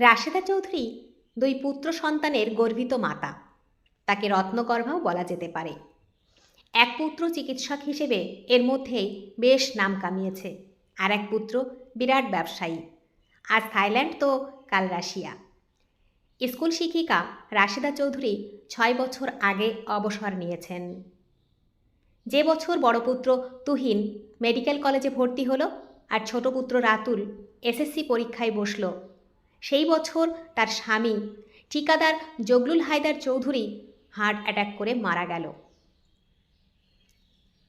রাশেদা চৌধুরী দুই পুত্র সন্তানের গর্বিত মাতা। তাকে রত্নগর্ভাও বলা যেতে পারে। এক পুত্র চিকিৎসক হিসেবে এর মধ্যেই বেশ নাম কামিয়েছে আর এক পুত্র বিরাট ব্যবসায়ী। আজ থাইল্যান্ড তো কাল রাশিয়া। স্কুল শিক্ষিকা রাশেদা চৌধুরী ছয় বছর আগে অবসর নিয়েছেন। যে বছর বড় পুত্র তুহিন মেডিকেল কলেজে ভর্তি হলো আর ছোট পুত্র রাতুল এসএসসি পরীক্ষায় বসল সেই বছর তার স্বামী ঠিকাদার জগলুল হায়দার চৌধুরী হার্ট অ্যাটাক করে মারা গেল।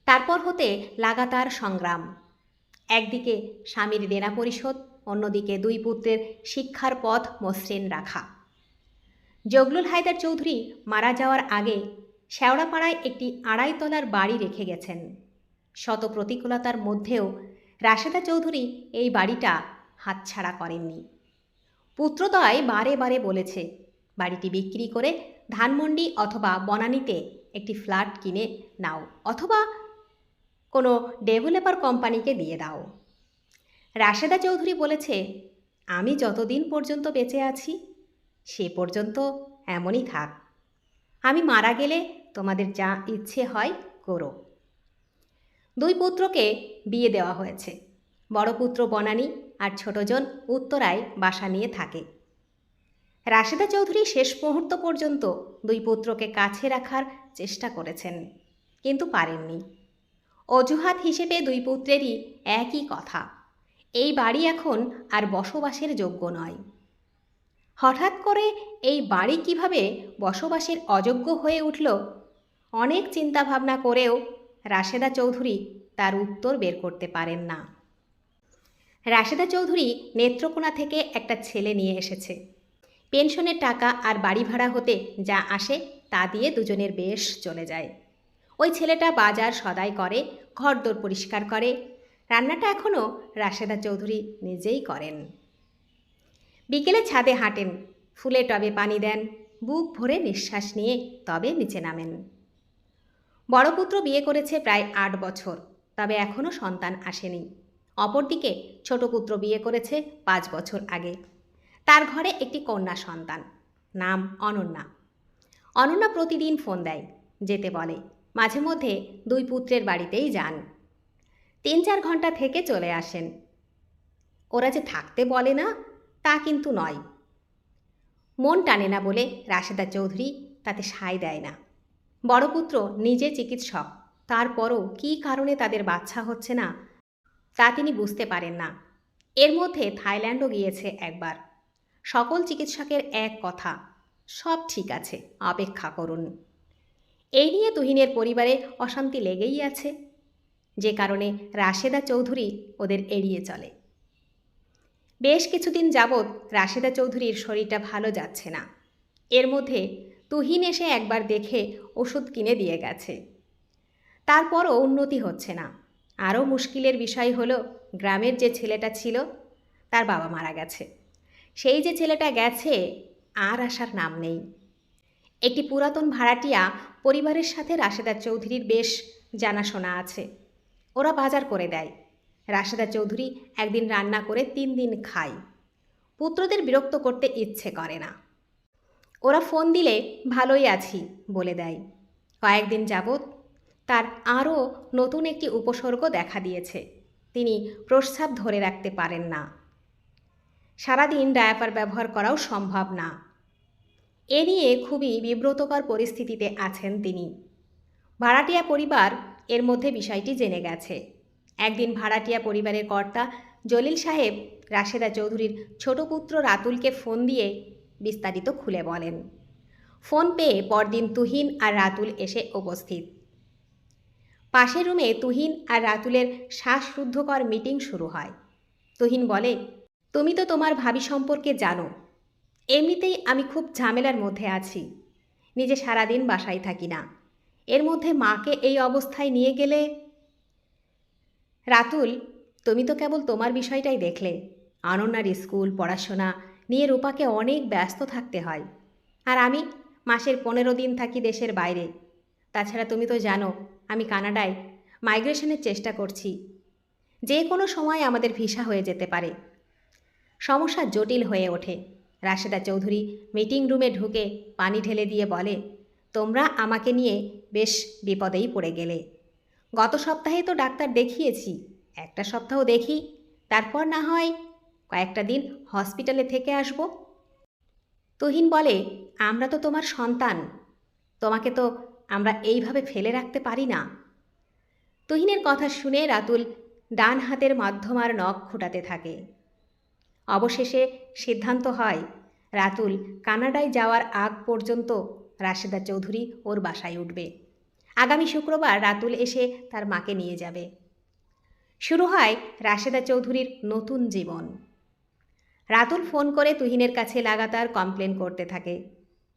তারপর হতে লাগাতার সংগ্রাম। একদিকে স্বামীর দেনা পরিশোধ, অন্যদিকে দুই পুত্রের শিক্ষার পথ মসৃণ রাখা। জগলুল হায়দার চৌধুরী মারা যাওয়ার আগে শেওড়াপাড়ায় একটি আড়াইতলার বাড়ি রেখে গেছেন। শত প্রতিকূলতার মধ্যেও রাশেদা চৌধুরী এই বাড়িটা হাতছাড়া করেননি। পুত্রদয় বারে বারে বলেছে, বাড়িটি বিক্রি করে ধানমন্ডি অথবা বনানীতে একটি ফ্ল্যাট কিনে নাও অথবা কোনো ডেভেলপার কোম্পানিকে দিয়ে দাও। রাশেদা চৌধুরী বলেছে, আমি যতদিন পর্যন্ত বেঁচে আছি, সে পর্যন্ত এমনই থাক। আমি মারা গেলে তোমাদের যা ইচ্ছে হয় করো। দুই পুত্রকে বিয়ে দেওয়া হয়েছে, বড় পুত্র বনানী আর ছোটজন উত্তরায় বাসা নিয়ে থাকে। রাশেদা চৌধুরী শেষ মুহূর্ত পর্যন্ত দুই পুত্রকে কাছে রাখার চেষ্টা করেছেন, কিন্তু পারেননি। অজুহাত হিসেবে দুই পুত্রেরই একই কথা, এই বাড়ি এখন আর বসবাসের যোগ্য নয়। হঠাৎ করে এই বাড়ি কীভাবে বসবাসের অযোগ্য হয়ে উঠল, অনেক চিন্তাভাবনা করেও রাশেদা চৌধুরী তার উত্তর বের করতে পারেন না। রাশেদা চৌধুরী নেত্রকোনা থেকে একটা ছেলে নিয়ে এসেছে। পেনশনের টাকা আর বাড়ি ভাড়া হতে যা আসে তা দিয়ে দুজনের বেশ চলে যায়। ওই ছেলেটা বাজার সদাই করে, ঘরদোর পরিষ্কার করে। রান্নাটা এখনও রাশেদা চৌধুরী নিজেই করেন। বিকেলে ছাদে হাঁটেন, ফুলে টবে পানি দেন, বুক ভরে নিঃশ্বাস নিয়ে তবে নিচে নামেন। বড় পুত্র বিয়ে করেছে প্রায় আট বছর, তবে এখনও সন্তান আসেনি। অপরদিকে ছোট পুত্র বিয়ে করেছে পাঁচ বছর আগে। তার ঘরে একটি কন্যা সন্তান, নাম অনন্যা। অনন্যা প্রতিদিন ফোন দেয়, যেতে বলে। মাঝে মধ্যে দুই পুত্রের বাড়িতেই যান। তিন চার ঘণ্টা থেকে চলে আসেন। ওরা যে থাকতে বলে না, তা কিন্তু নয়। মন টানে না বলে রাশেদা চৌধুরী তাতে সায় দেয় না। বড় পুত্র নিজে চিকিৎসক, তারপরও কী কারণে তাদের বাচ্চা হচ্ছে না তা তিনি বুঝতে পারেন না। এর মধ্যে থাইল্যান্ডও গিয়েছে একবার। সকল চিকিৎসকের এক কথা, সব ঠিক আছে, অপেক্ষা করুন। এই নিয়ে তুহিনের পরিবারে অশান্তি লেগেই আছে। যে কারণে রাশেদা চৌধুরী ওদের এড়িয়ে চলে। বেশ কিছুদিন যাবৎ রাশেদা চৌধুরীর শরীরটা ভালো যাচ্ছে না। এর মধ্যে তুহিন এসে একবার দেখে ওষুধ কিনে দিয়ে গেছে। তারপরও উন্নতি হচ্ছে না। আরও মুশকিলের বিষয় হলো গ্রামের যে ছেলেটা ছিল, তার বাবা মারা গেছে। সেই যে ছেলেটা গেছে, আর আসার নাম নেই। একটি পুরাতন ভাড়াটিয়া পরিবারের সাথে রাশেদা চৌধুরীর বেশ জানাশোনা আছে। ওরা বাজার করে দেয়। রাশেদা চৌধুরী একদিন রান্না করে তিন দিন খায়। পুত্রদের বিরক্ত করতে ইচ্ছে করে না। ওরা ফোন দিলে, ভালোই আছি বলে দেয়। কয়েকদিন যাবৎ তার আরও নতুন একটি উপসর্গ দেখা দিয়েছে। তিনি প্রস্রাব ধরে রাখতে পারেন না। সারাদিন ডায়াপার ব্যবহার করাও সম্ভব না। এ নিয়ে খুবই বিব্রতকর পরিস্থিতিতে আছেন তিনি। ভাড়াটিয়া পরিবার এর মধ্যে বিষয়টি জেনে গেছে। একদিন ভাড়াটিয়া পরিবারের কর্তা জলিল সাহেব রাশেদা চৌধুরীর ছোট পুত্র রাতুলকে ফোন দিয়ে বিস্তারিত খুলে বলেন। ফোন পেয়ে পরদিন তুহিন আর রাতুল এসে উপস্থিত। পাশের রুমে তুহিন আর রাতুলের শ্বাসরুদ্ধকর মিটিং শুরু হয়। তুহিন বলে, তুমি তো তোমার ভাবি সম্পর্কে জানো। এমনিতেই আমি খুব ঝামেলার মধ্যে আছি। নিজে সারাদিন বাসায় থাকি না। এর মধ্যে মাকে এই অবস্থায় নিয়ে গেলে রাতুল, তুমি তো কেবল তোমার বিষয়টাই দেখলে। অনন্যার স্কুল, পড়াশোনা নিয়ে রূপাকে অনেক ব্যস্ত থাকতে হয়। আর আমি মাসের পনেরো দিন থাকি দেশের বাইরে। তাছাড়া তুমি তো জানো আমি কানাডায় মাইগ্রেশনের চেষ্টা করছি। যে কোনো সময় আমাদের ভিসা হয়ে যেতে পারে। সমস্যা জটিল হয়ে ওঠে। রাশেদা চৌধুরী মিটিং রুমে ঢুকে পানি ঢেলে দিয়ে বলে, তোমরা আমাকে নিয়ে বেশ বিপদেই পড়ে গেলে। গত সপ্তাহে তো ডাক্তার দেখিয়েছি, একটা সপ্তাহ দেখি, তারপর না হয় কয়েকটা দিন হসপিটালে থেকে আসব। তুহিন বলে, আমরা তো তোমার সন্তান। তোমাকে তো আমরা এইভাবে ফেলে রাখতে পারি না। তুহিনের কথা শুনে রাতুল ডান হাতের মাধ্যমার নখ খুঁটাতে থাকে। অবশেষে সিদ্ধান্ত হয়, রাতুল কানাডায় যাওয়ার আগ পর্যন্ত রাশেদা চৌধুরী ওর বাসায় উঠবে। আগামী শুক্রবার রাতুল এসে তার মাকে নিয়ে যাবে। শুরু হয় রাশেদা চৌধুরীর নতুন জীবন। রাতুল ফোন করে তুহিনের কাছে লাগাতার কমপ্লেন করতে থাকে।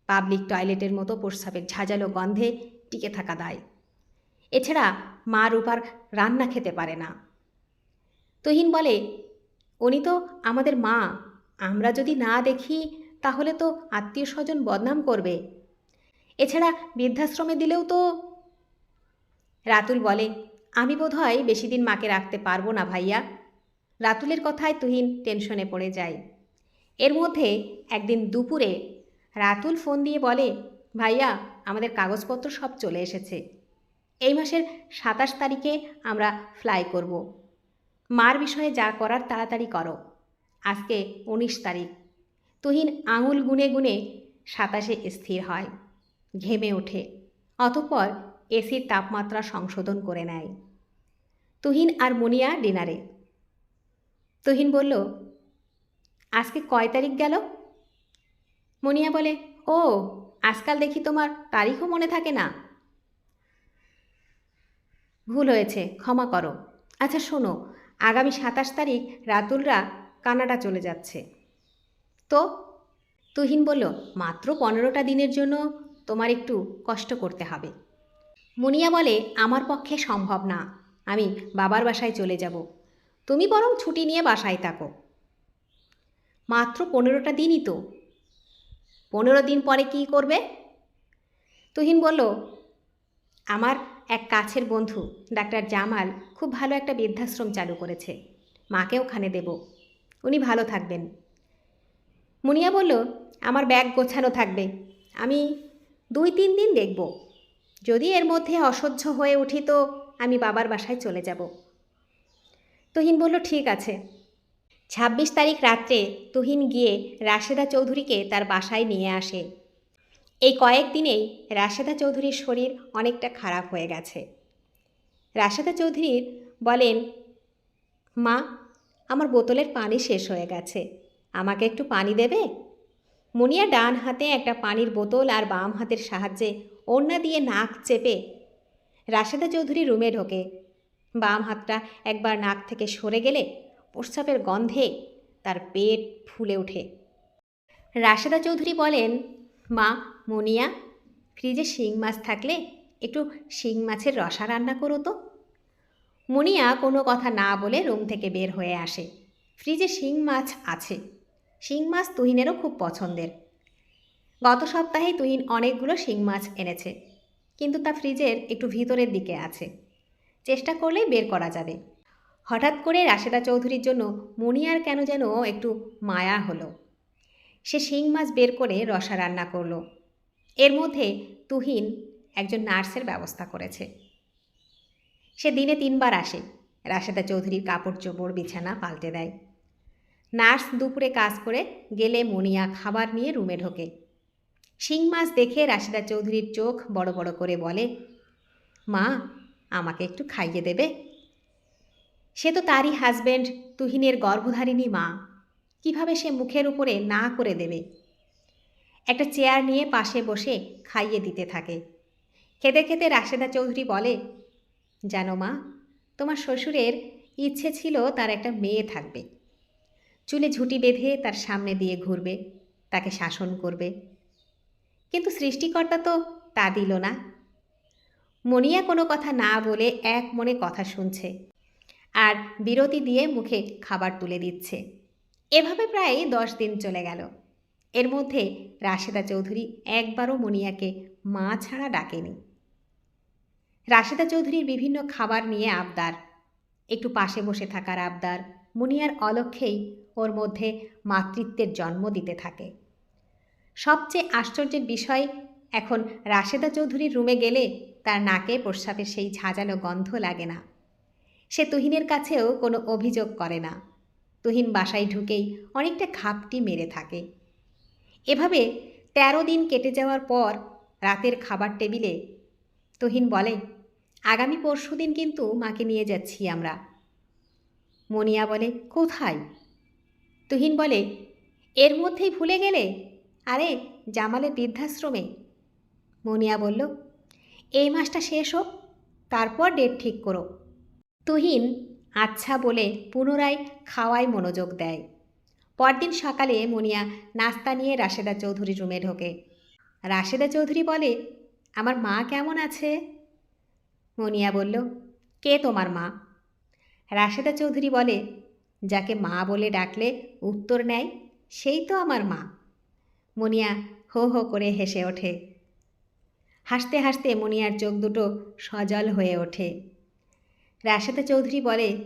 পাবলিক টয়লেটের মতো প্রস্রাবের ঝাঁঝালো গন্ধে টিকে থাকা দায়। এছাড়া মা রূপার রান্না খেতে পারে না। তুহিন বলে, উনি তো আমাদের মা। আমরা যদি না দেখি, তাহলে তো আত্মীয় স্বজন বদনাম করবে। এছাড়া বৃদ্ধাশ্রমে দিলেও তো রাতুল বলে, আমি বোধহয় বেশি দিন মাকে রাখতে পারব না ভাইয়া। রাতুলের কথায় তুহিন টেনশনে পড়ে যায়। এর মধ্যে একদিন দুপুরে রাতুল ফোন দিয়ে বলে, ভাইয়া, আমাদের কাগজপত্র সব চলে এসেছে। এই মাসের সাতাশ তারিখে আমরা ফ্লাই করব। মার বিষয়ে যা করার তাড়াতাড়ি করো। আজকে উনিশ তারিখ তুহিন আঙুল গুনে গুনে সাতাশে স্থির হয়। ঘেমে ওঠে। অতঃপর এসির তাপমাত্রা সংশোধন করে নেয়। তুহিন আর মুনিয়া ডিনারে। তুহিন বলল, আজকে কয় তারিখ গেল? মুনিয়া বলে, ও, আজকাল দেখি তোমার তারিখও মনে থাকে না। ভুল হয়েছে, ক্ষমা করো। আচ্ছা শোনো, আগামী সাতাশ তারিখ রাতুলরা কানাডা চলে যাচ্ছে। তো? তুহিন বলল, মাত্র পনেরোটা দিনের জন্য তোমার একটু কষ্ট করতে হবে। মুনিয়া বলে, আমার পক্ষে সম্ভব না, আমি বাবার বাসায় চলে যাব। তুমি বরং ছুটি নিয়ে বাসায় থাকো। মাত্র পনেরোটা দিনই তো। পনেরো দিন পরে কি করবে? তুহিন বলল, আমার এক কাছের বন্ধু, ডাক্তার জামাল, খুব ভালো একটা বৃদ্ধাশ্রম চালু করেছে। মাকে ওখানে দেব। উনি ভালো থাকবেন। মুনিয়া বলল, আমার ব্যাগ গোছানো থাকবে। আমি দুই তিন দিন দেখব। যদি এর মধ্যে অসহ্য হয়ে উঠি তো আমি বাবার বাসায় চলে যাব। তুহিন বলল, ঠিক আছে। ছাব্বিশ তারিখ রাত্রে তুহিন গিয়ে রাশেদা চৌধুরীকে তার বাসায় নিয়ে আসে। এই কয়েক দিনেই রাশেদা চৌধুরীর শরীর অনেকটা খারাপ হয়ে গেছে। রাশেদা চৌধুরীর বলেন, মা, আমার বোতলের পানি শেষ হয়ে গেছে। আমাকে একটু পানি দেবে? মুনিয়া ডান হাতে একটা পানির বোতল আর বাম হাতের সাহায্যে ওড়না দিয়ে নাক চেপে রাশেদা চৌধুরী রুমে ঢোকে। বাম হাতটা একবার নাক থেকে সরে গেলে প্রস্রাবের গন্ধে তার পেট ফুলে ওঠে। রাশেদা চৌধুরী বলেন, মা, মুনিয়া, ফ্রিজে শিং মাছ থাকলে একটু শিং মাছের রসা রান্না করো তো। মুনিয়া কোনো কথা না বলে রুম থেকে বের হয়ে আসে। ফ্রিজে শিং মাছ আছে। শিং মাছ তুহিনেরও খুব পছন্দের। গত সপ্তাহেই তুহিন অনেকগুলো শিং মাছ এনেছে, কিন্তু তা ফ্রিজের একটু ভিতরের দিকে আছে। চেষ্টা করলেই বের করা যাবে। হঠাৎ করে রাশেদা চৌধুরীর জন্য মুনিয়ার কেন যেন একটু মায়া হলো। সে শিং মাছ বের করে রসা রান্না করল। এর মধ্যে তুহিন একজন নার্সের ব্যবস্থা করেছে। সে দিনে তিনবার আসে। রাশেদা চৌধুরীর কাপড় চোপড় বিছানা পাল্টে দেয়। নার্স দুপুরে কাজ করে গেলে মুনিয়া খাবার নিয়ে রুমে ঢোকে। শিং মাছ দেখে রাশেদা চৌধুরীর চোখ বড় বড় করে বলে, মা, আমাকে একটু খাইয়ে দেবে? সে তো তারই হাজব্যান্ড তুহিনের গর্ভধারিণী মা। কীভাবে সে মুখের উপরে না করে দেবে? একটা চেয়ার নিয়ে পাশে বসে খাইয়ে দিতে থাকে। খেতে খেতে রাশেদা চৌধুরী বলে, জানো মা, তোমার শ্বশুরের ইচ্ছে ছিল তার একটা মেয়ে থাকবে। চুলে ঝুঁটি বেঁধে তার সামনে দিয়ে ঘুরবে, তাকে শাসন করবে। কিন্তু সৃষ্টিকর্তা তো তা দিল না। মনিয়া কোনো কথা না বলে এক মনে কথা শুনছে। আর বিরতি দিয়ে মুখে খাবার তুলে দিচ্ছে। এভাবে প্রায় দশ দিন চলে গেল। এর মধ্যে রাশেদা চৌধুরী একবারও মনিয়াকে মা ছাড়া ডাকেনি। রাশেদা চৌধুরীর বিভিন্ন খাবার নিয়ে আবদার। একটু পাশে বসে থাকার আবদার মুনিয়ার অলক্ষেই ওর মধ্যে মাতৃত্বের জন্ম দিতে থাকে। সবচেয়ে আশ্চর্যের বিষয়, এখন রাশেদা চৌধুরীর রুমে গেলে তার নাকে প্রস্রাবের সেই ঝাঁঝালো গন্ধ লাগে না। সে তুহিনের কাছেও কোনো অভিযোগ করে না। তুহিন বাসায় ঢুকেই অনেকটা খাপটি মেরে থাকে। এভাবে তেরো দিন কেটে যাওয়ার পর রাতের খাবার টেবিলে তুহিন বলে, আগামী পরশু দিন কিন্তু মাকে নিয়ে যাচ্ছি আমরা। মনিয়া বলে, কোথায়? তুহিন বলে, এর মধ্যেই ভুলে গেলে? আরে, জামালের বৃদ্ধাশ্রমে। মনিয়া বলল, এই মাসটা শেষ হোক, তারপর ডেট ঠিক করো। তুহিন আচ্ছা বলে পুনরায় খাওয়ায় মনোযোগ দেয়। পরদিন সকালে মনিয়া নাস্তা নিয়ে রাশেদা চৌধুরীর রুমে ঢোকে। রাশেদা চৌধুরী বলে, আমার মা কেমন আছে? মনিয়া বলল, কে তোমার মা? রাশেদা চৌধুরী বলে, যাকে মা বলে ডাকলে উত্তর নেয়, সেই তো আমার মা। মনিয়া হো হো করে হেসে ওঠে। হাসতে হাসতে মনিয়ার চোখ দুটো সজল হয়ে ওঠে। রাশেদা চৌধুরী বলে,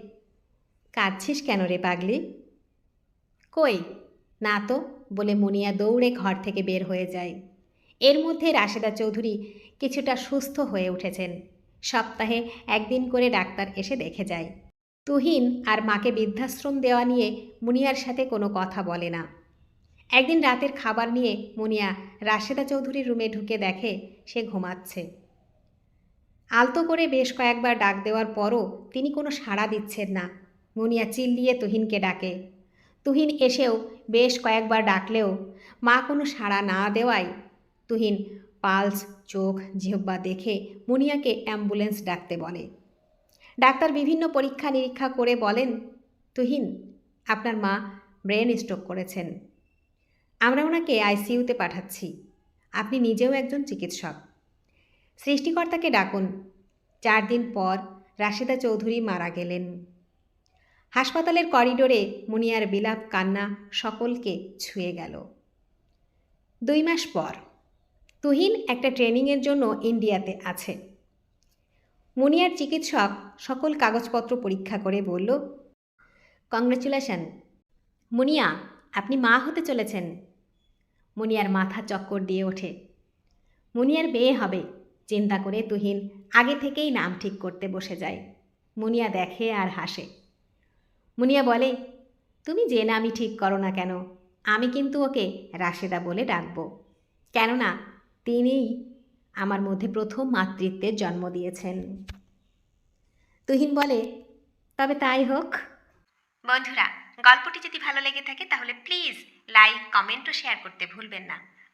কাঁদছিস কেন রে পাগলি? কই? না তো, বলে মুনিয়া দৌড়ে ঘর থেকে বের হয়ে যায়। এর মধ্যে রাশেদা চৌধুরী কিছুটা সুস্থ হয়ে উঠেছেন। সপ্তাহে একদিন করে ডাক্তার এসে দেখে যায়। তুহিন আর মাকে বৃদ্ধাশ্রম দেওয়া নিয়ে মুনিয়ার সাথে কোনো কথা বলে না। একদিন রাতের খাবার নিয়ে মুনিয়া রাশেদা চৌধুরীর রুমে ঢুকে দেখে সে ঘুমাচ্ছে। আলতো করে বেশ কয়েকবার ডাক দেওয়ার পরও তিনি কোনো সাড়া দিচ্ছেন না। মুনিয়া চিল্লিয়ে তুহিনকে ডাকে। তুহিন এসেও বেশ কয়েকবার ডাকলেও মা কোনো সাড়া না দেওয়ায় তুহিন পালস, চোখ, জিহ্বা দেখে মুনিয়াকে অ্যাম্বুলেন্স ডাকতে বলে। ডাক্তার বিভিন্ন পরীক্ষা নিরীক্ষা করে বলেন, তুহিন, আপনার মা ব্রেন স্ট্রোক করেছেন। আমরা ওনাকে আইসিইউতে পাঠাচ্ছি। আপনি নিজেও একজন চিকিৎসক। সৃষ্টিকর্তাকে ডাকুন। চার দিন পর রাশেদা চৌধুরী মারা গেলেন। হাসপাতালের করিডোরে মুনিয়ার বিলাপ কান্না সকলকে ছুঁয়ে গেল। দুই মাস পর তুহিন একটা ট্রেনিংয়ের জন্য ইন্ডিয়াতে আছে। মুনিয়ার চিকিৎসক সকল কাগজপত্র পরীক্ষা করে বলল, কংগ্রেচুলেশন। মুনিয়া, আপনি মা হতে চলেছেন। মুনিয়ার মাথা চক্কর দিয়ে ওঠে। মুনিয়ার বিয়ে হবে। চিন্তা করে তুহিন আগে থেকেই নাম ঠিক করতে বসে যায়। মুনিয়া দেখে আর হাসে। মুনিয়া বলে, তুমি যে নামই ঠিক করো না কেন? আমি কিন্তু ওকে রাশেদা বলে ডাকবো। কেননা তিনিই আমার মধ্যে প্রথম মাতৃত্বের জন্ম দিয়েছেন। তুহিন বলে, তবে তাই হোক। বন্ধুরা, গল্পটি যদি ভালো লেগে থাকে তাহলে প্লিজ লাইক, কমেন্ট ও শেয়ার করতে ভুলবেন না।